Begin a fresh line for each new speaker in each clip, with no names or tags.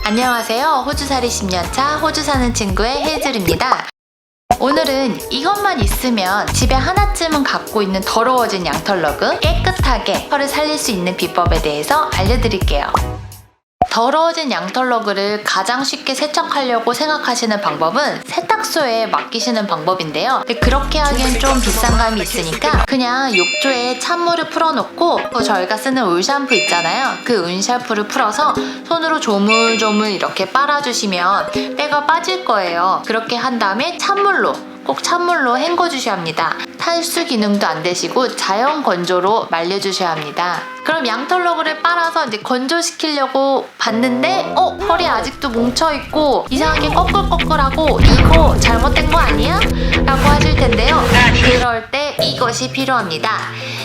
안녕하세요. 호주살이 10년차 호주 사는 친구의 헤이즐입니다. 오늘은 이것만 있으면 집에 하나쯤은 갖고 있는 더러워진 양털러그 깨끗하게 털을 살릴 수 있는 비법에 대해서 알려드릴게요. 더러워진 양털러그를 가장 쉽게 세척하려고 생각하시는 방법은 세탁소에 맡기시는 방법인데요. 그렇게 하기엔 좀 비싼 감이 있으니까 그냥 욕조에 찬물을 풀어놓고 또 저희가 쓰는 울 샴푸 있잖아요. 그울 샴푸를 풀어서 손으로 조물조물 이렇게 빨아주시면 때가 빠질 거예요. 그렇게 한 다음에 찬물로 꼭 찬물로 헹궈 주셔야 합니다. 탈수 기능도 안 되시고 자연 건조로 말려주셔야 합니다. 그럼 양털러그를 빨아서 이제 건조시키려고 봤는데 어 털이 아직도 뭉쳐있고 이상하게 꺼끌꺼끌하고 이거 잘못된 거 아니야? 라고 하실 텐데요. 이것이 필요합니다.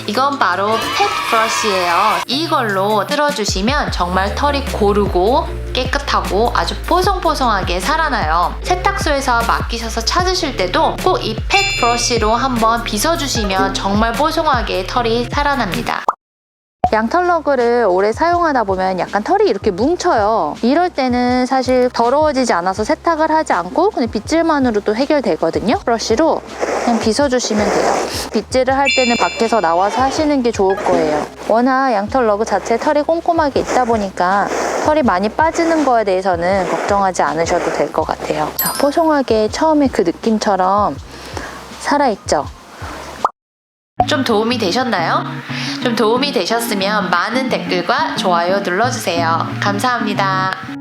이건 바로 펫 브러쉬예요. 이걸로 쓸어주시면 정말 털이 고르고 깨끗하고 아주 뽀송뽀송하게 살아나요. 세탁소에서 맡기셔서 찾으실 때도 꼭 이 펫 브러쉬로 한번 빗어주시면 정말 뽀송하게 털이 살아납니다. 양털러그를 오래 사용하다 보면 약간 털이 이렇게 뭉쳐요. 이럴 때는 사실 더러워지지 않아서 세탁을 하지 않고 그냥 빗질만으로도 해결되거든요. 브러쉬로 그냥 빗어주시면 돼요. 빗질을 할 때는 밖에서 나와서 하시는 게 좋을 거예요. 워낙 양털러그 자체 털이 꼼꼼하게 있다 보니까 털이 많이 빠지는 거에 대해서는 걱정하지 않으셔도 될 것 같아요. 자, 뽀송하게 처음에 그 느낌처럼 살아있죠? 좀 도움이 되셨나요? 좀 도움이 되셨으면 많은 댓글과 좋아요 눌러주세요. 감사합니다.